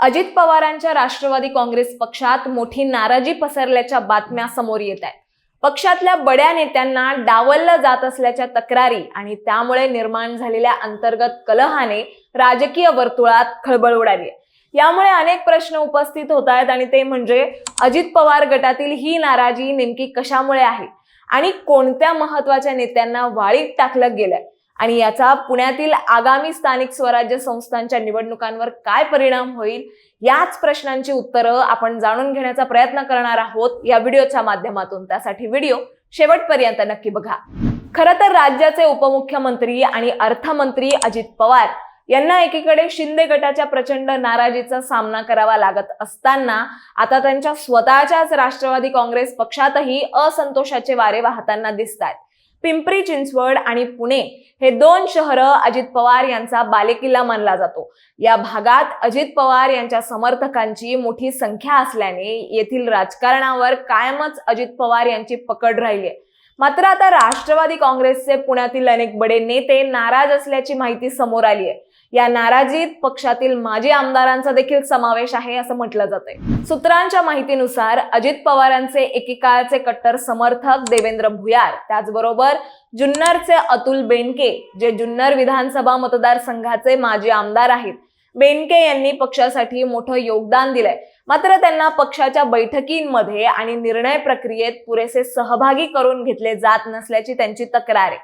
अजित पवारांच्या राष्ट्रवादी काँग्रेस पक्षात मोठी नाराजी पसरल्याच्या बातम्या समोर येत आहेत. पक्षातल्या बड्या नेत्यांना डावललं जात असल्याच्या तक्रारी आणि त्यामुळे निर्माण झालेल्या अंतर्गत कलहाने राजकीय वर्तुळात खळबळ उडाली यामुळे अनेक प्रश्न उपस्थित होत आहेत आणि ते म्हणजे अजित पवार गटातील ही नाराजी नेमकी कशामुळे आहे? आणि कोणत्या महत्त्वाच्या नेत्यांना वाळीत टाकलं गेलंय? आणि याचा पुण्यातील आगामी स्थानिक स्वराज्य संस्थांच्या निवडणुकांवर काय परिणाम होईल? याच प्रश्नांची उत्तरं आपण जाणून घेण्याचा प्रयत्न करणार आहोत या व्हिडिओच्या माध्यमातून. त्यासाठी व्हिडिओ शेवटपर्यंत नक्की बघा. खरं तर राज्याचे उपमुख्यमंत्री आणि अर्थमंत्री अजित पवार यांना एकीकडे शिंदे गटाच्या प्रचंड नाराजीचा सामना करावा लागत असताना आता त्यांच्या स्वतःच्याच राष्ट्रवादी काँग्रेस पक्षातही असंतोषाचे वारे वाहताना दिसत आहेत पिंपरी चिंचवड आणि पुणे हे दोन शहरं अजित पवार यांचा बालेकिल्ला मानला जातो. या भागात अजित पवार यांच्या समर्थकांची मोठी संख्या असल्याने येथील राजकारणावर कायमच अजित पवार यांची पकड राहिली आहे. मात्र आता राष्ट्रवादी काँग्रेसचे पुण्यातील अनेक बडे नेते नाराज असल्याची माहिती समोर आली आहे. या नाराजीत पक्षातील माजी आमदारांचा देखील समावेश आहे असं म्हटलं जातंय. सूत्रांच्या माहितीनुसार अजित पवारांचे एकेकाळचे कट्टर समर्थक देवेंद्र भुयार त्याचबरोबर जुन्नरचे अतुल बेनके जे जुन्नर विधानसभा मतदारसंघाचे माजी आमदार आहेत. बेनके यांनी पक्षासाठी मोठं योगदान दिलंय. मात्र त्यांना पक्षाच्या बैठकींमध्ये आणि निर्णय प्रक्रियेत पुरेसे सहभागी करून घेतले जात नसल्याची त्यांची तक्रार आहे.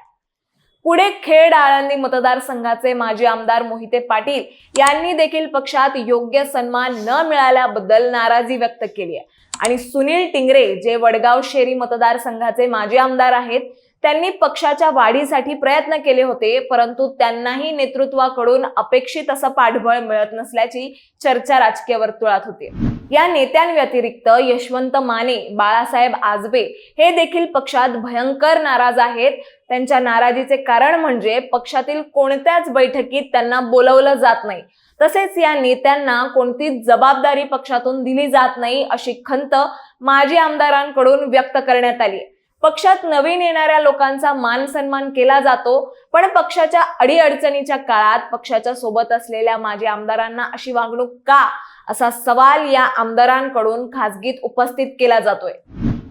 पुढे खेड आळंदी मतदारसंघाचे माजी आमदार मोहिते पाटील यांनी देखील पक्षात योग्य सन्मान न मिळाल्याबद्दल नाराजी व्यक्त केली आहे. आणि सुनील टिंगरे जे वडगाव शेरी मतदारसंघाचे माजी आमदार आहेत त्यांनी पक्षाच्या वाढीसाठी प्रयत्न केले होते परंतु त्यांनाही नेतृत्वाकडून अपेक्षित असं पाठबळ मिळत नसल्याची चर्चा राजकीय वर्तुळात होती या नेत्यांव्यतिरिक्त यशवंत माने बाळासाहेब आजबे हे देखील पक्षात भयंकर नाराज आहेत. त्यांच्या नाराजीचे कारण म्हणजे पक्षातील कोणत्याच बैठकीत त्यांना बोलवलं जात नाही. तसेच या नेत्यांना कोणतीच जबाबदारी पक्षातून दिली जात नाही अशी खंत माजी आमदारांकडून व्यक्त करण्यात आली. पक्षात नवीन येणाऱ्या लोकांचा मान सन्मान केला जातो. पण पक्षाच्या अडीअडचणीच्या काळात पक्षाच्या सोबत असलेल्या माजी आमदारांना अशी वागणूक का? असा सवाल या आमदारांकडून खासगीत उपस्थित केला जातोय.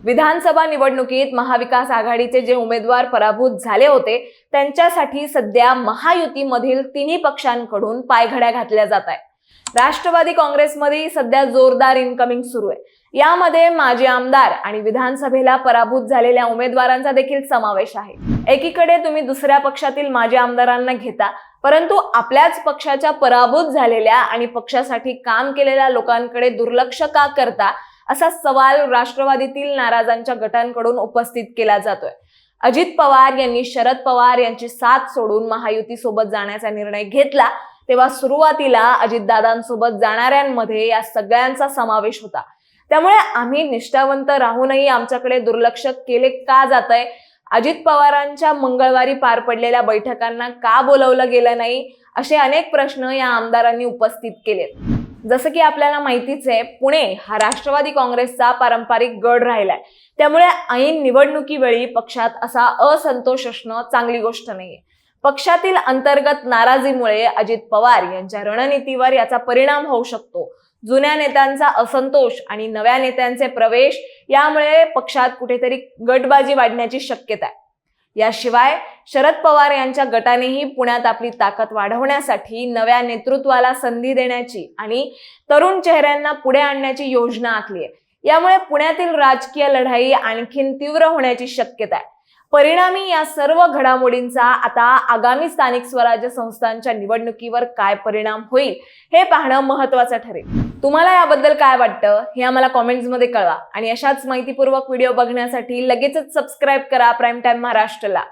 विधानसभा निवडणुकीत महाविकास आघाडीचे जे उमेदवार पराभूत झाले होते त्यांच्यासाठी सध्या महायुतीमधील तिन्ही पक्षांकडून पायघड्या घातल्या जात आहे राष्ट्रवादी काँग्रेसमध्ये सध्या जोरदार इन्कमिंग सुरू आहे. यामध्ये माजी आमदार आणि विधानसभेला पराभूत झालेल्या उमेदवारांचा देखील समावेश आहे. एकीकडे तुम्ही दुसऱ्या पक्षातील माजी आमदारांना घेता परंतु आपल्याच पक्षाच्या पराभूत झालेल्या आणि पक्षासाठी काम केलेल्या लोकांकडे दुर्लक्ष का करता असा सवाल राष्ट्रवादीतील नाराजांच्या गटांकडून उपस्थित केला जातोय. अजित पवार यांनी शरद पवार यांची साथ सोडून महायुती सोबत जाण्याचा निर्णय घेतला तेव्हा सुरुवातीला अजितदादांसोबत जाणाऱ्यांमध्ये या सगळ्यांचा समावेश होता. त्यामुळे आम्ही निष्ठावंत राहूनही आमच्याकडे दुर्लक्ष केले का जात आहे अजित पवारांच्या मंगळवारी पार पडलेल्या बैठकांना का बोलवलं गेलं नाही? असे अनेक प्रश्न या आमदारांनी उपस्थित केलेत. जसं की आपल्याला माहितीच आहे पुणे हा राष्ट्रवादी काँग्रेसचा पारंपरिक गड राहिलाय. त्यामुळे ऐन निवडणुकीवेळी पक्षात असा असंतोष असणं चांगली गोष्ट नाहीये. पक्षातील अंतर्गत नाराजीमुळे अजित पवार यांच्या रणनीतीवर याचा परिणाम होऊ शकतो. जुन्या नेत्यांचा असंतोष आणि नव्या नेत्यांचे प्रवेश यामुळे पक्षात कुठेतरी गटबाजी वाढण्याची शक्यता आहे. याशिवाय शरद पवार यांच्या गटानेही पुण्यात आपली ताकद वाढवण्यासाठी नव्या नेतृत्वाला संधी देण्याची आणि तरुण चेहऱ्यांना पुढे आणण्याची योजना आखली आहे. यामुळे पुण्यातील राजकीय लढाई आणखीन तीव्र होण्याची शक्यता आहे. परिणामी या सर्व घडामोडींचा आता आगामी स्थानिक स्वराज्य संस्थांच्या निवडणुकीवर काय परिणाम होईल हे पाहणं महत्वाचं ठरेल. तुम्हाला याबद्दल काय वाटतं हे आम्हाला कॉमेंट्समध्ये कळवा. आणि अशाच माहितीपूर्वक व्हिडिओ बघण्यासाठी लगेचच सबस्क्राईब करा प्राईम टाइम महाराष्ट्रला.